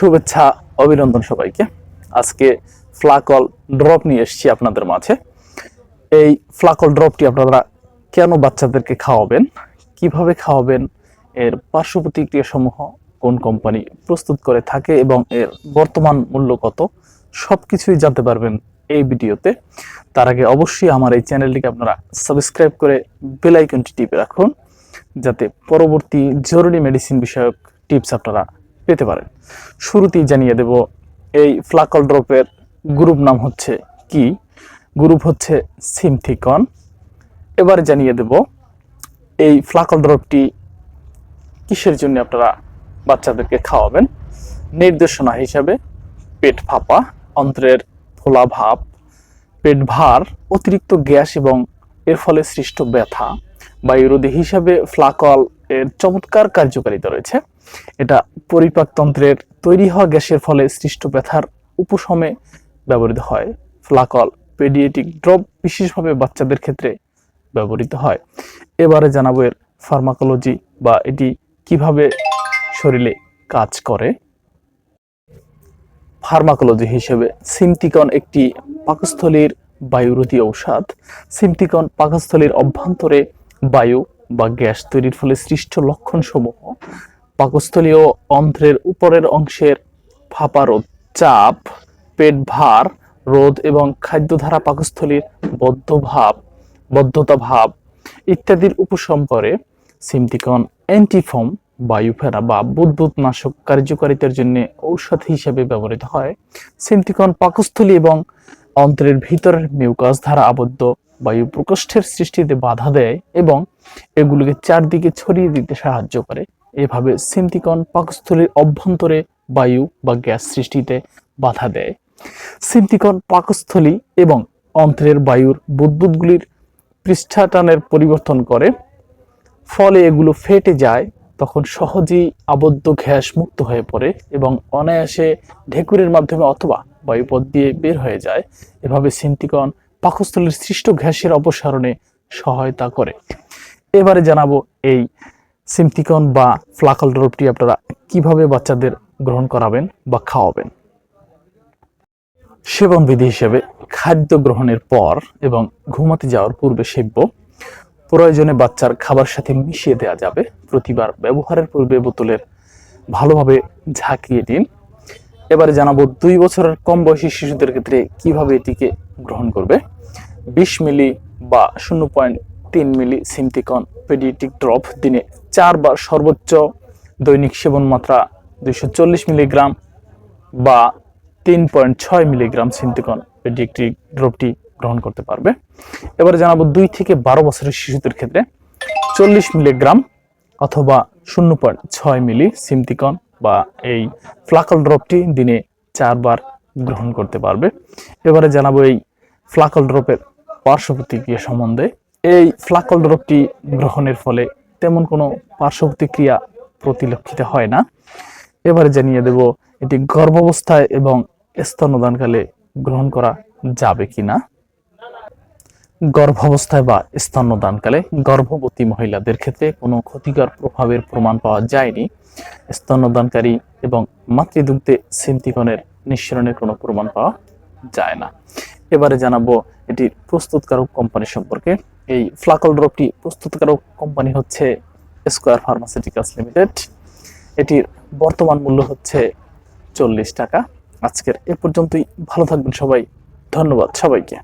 শুভেচ্ছা, অভিনন্দন সবাইকে। আজকে ফ্লাকল ড্রপ নিয়ে এসেছি আপনাদের মাঝে। এই ফ্লাকল ড্রপটি আপনারা কেন বাচ্চাদেরকে খাওয়াবেন, কীভাবে খাওয়াবেন, এর পার্শ্ব প্রতিক্রিয়া সমূহ কোন কোম্পানি প্রস্তুত করে থাকে এবং এর বর্তমান মূল্য কত সব কিছুই জানতে পারবেন এই ভিডিওতে। তার আগে অবশ্যই আমার এই চ্যানেলটিকে আপনারা সাবস্ক্রাইব করে বেল আইকনটি টিপে রাখুন, যাতে পরবর্তী জরুরি মেডিসিন বিষয়ক টিপস আপনারা পেতে পারেন। শুরুতেই জানিয়ে দেব, এই ফ্লাকল ড্রপের গ্রুপ নাম হচ্ছে কি? গ্রুপ হচ্ছে সিমথিকন। এবারে জানিয়ে দেব, এই ফ্লাকল ড্রপটি কিসের জন্য আপনারা বাচ্চাদেরকে খাওয়াবেন? নির্দেশনা হিসাবে পেট ফাঁপা, অন্ত্রের ফোলা ভাব, পেট ভার, অতিরিক্ত গ্যাস এবং এর ফলে সৃষ্ট ব্যথা। বায়ুরোধী হিসাবে ফ্লাকল এর চমৎকার কার্যকারিতা রয়েছে। এটা পরিপাকতন্ত্রের তৈরি হওয়া গ্যাসের ফলে সৃষ্ট ব্যথার উপশমে ব্যবহৃত হয়। ফ্লাকল, পেডিয়েটিক ড্রপ বিশেষভাবে বাচ্চাদের ক্ষেত্রে ব্যবহৃত হয়। এবারে জানাব এর ফার্মাকোলজি বা এটি কীভাবে শরীরে কাজ করে। ফার্মাকোলজি হিসেবে সিমতিকন একটি পাকস্থলীর বায়ুরোধী ঔষধ। সিমটিকন পাকস্থলীর অভ্যন্তরে বায়ু বা গ্যাস তৈরির ফলে সৃষ্ট লক্ষণসমূহ পাকস্থলীয় অন্ত্রের উপরের অংশের ফাঁপা রোধ চাপ, পেট ভার, রোধ এবং খাদ্যধারা পাকস্থলীর বদ্ধভাব বদ্ধতা ভাব ইত্যাদির উপশম করে সিমটিকন অ্যান্টিফর্ম বায়ু ফেরা বা বুদবুদ নাশক কার্যকারিতার জন্য ঔষধ হিসেবে ব্যবহৃত হয়। সিমটিকন পাকস্থলী এবং অন্ত্রের ভিতরের মিউকাস দ্বারা আবদ্ধ বায়ু প্রকোষ্ঠের সৃষ্টিতে বাধা দেয় এবং এগুলোকে চারদিকে ছড়িয়ে দিতে সাহায্য করে। এভাবে সিমটিকন পাকস্থলীর অভ্যন্তরে বায়ু বা গ্যাস সৃষ্টিতে বাধা দেয়। সিমটিকন পাকস্থলী এবং অন্ত্রের বায়ুর বুদবুদগুলির পৃষ্ঠাটানের পরিবর্তন করে। ফলে এগুলো ফেটে যায়, তখন সহজেই আবদ্ধ গ্যাস মুক্ত হয়ে পড়ে এবং অনায়াসে ঢেকুরের মাধ্যমে অথবা বায়ুপথ দিয়ে বের হয়ে যায়। এভাবে সিন্টিকন পাকস্থলীর সৃষ্ট গ্যাসের অপসারণে সহায়তা করে। এবারে জানাব এই সিমটিকন বা ফ্লাকল ড্রপটি আপনারা কীভাবে বাচ্চাদের গ্রহণ করাবেন বা খাওয়াবেন। সেবন বিধি হিসেবে খাদ্য গ্রহণের পর এবং ঘুমাতে যাওয়ার পূর্বে সেব্য। প্রয়োজনে বাচ্চার খাবার সাথে মিশিয়ে দেওয়া যাবে। প্রতিবার ব্যবহারের পূর্বে বোতলের ভালোভাবে ঝাঁকিয়ে দিন। এবারে জানাব দুই বছরের কম বয়সী শিশুদের ক্ষেত্রে কীভাবে এটিকে গ্রহণ করবে। বিশ মিলি বা শূন্য পয়েন্ট তিন মিলি সিমটিকন পেডিয়াট্রিক ড্রপ দিনে চারবার সর্বোচ্চ দৈনিক সেবন মাত্রা দুইশো চল্লিশ মিলিগ্রাম বা তিন পয়েন্ট ছয় মিলিগ্রাম সিন্টিকন পেডিয়াট্রিক ড্রপটি গ্রহণ করতে পারবে। এবারে জানাব দুই থেকে বারো বছরের শিশুদের ক্ষেত্রে চল্লিশ মিলিগ্রাম অথবা শূন্য পয়েন্ট ছয় মিলি সিমটিকন বা এই ফ্লাকল ড্রপটি দিনে চারবার গ্রহণ করতে পারবে। এবারে জানাব এই ফ্লাকল ড্রপের পার্শ্ব প্রতিক্রিয়া সম্বন্ধে, এই ফ্লাকল ড্রপটি গ্রহণের ফলে তেমন কোনো পার্শ্ব প্রতিক্রিয়া প্রতিলক্ষিত হয় না। এবারে জানিয়ে দেব এটি গর্ভাবস্থায় এবং স্তন্যদানকালে গ্রহণ করা যাবে কিনা। গর্ভাবস্থায় বা স্তন্যদানকালে গর্ভবতী মহিলাদের ক্ষেত্রে কোনো ক্ষতিকর প্রভাবের প্রমাণ পাওয়া যায়নি। স্তন্যদানকারী এবং মাতৃদুগ্ধে সিন্তিকনের নিঃসরণের কোনো প্রমাণ পাওয়া যায় না। এবারে জানাব এটি প্রস্তুতকারক কোম্পানি সম্পর্কে। এই ফ্লাকল ড্রপটি প্রস্তুতকারক কোম্পানি হচ্ছে স্কোয়ার ফার্মাসিউটিক্যালস লিমিটেড এটির বর্তমান মূল্য হচ্ছে চল্লিশ টাকা। আজকের এ পর্যন্তই। ভালো থাকবেন সবাই। ধন্যবাদ সবাইকে।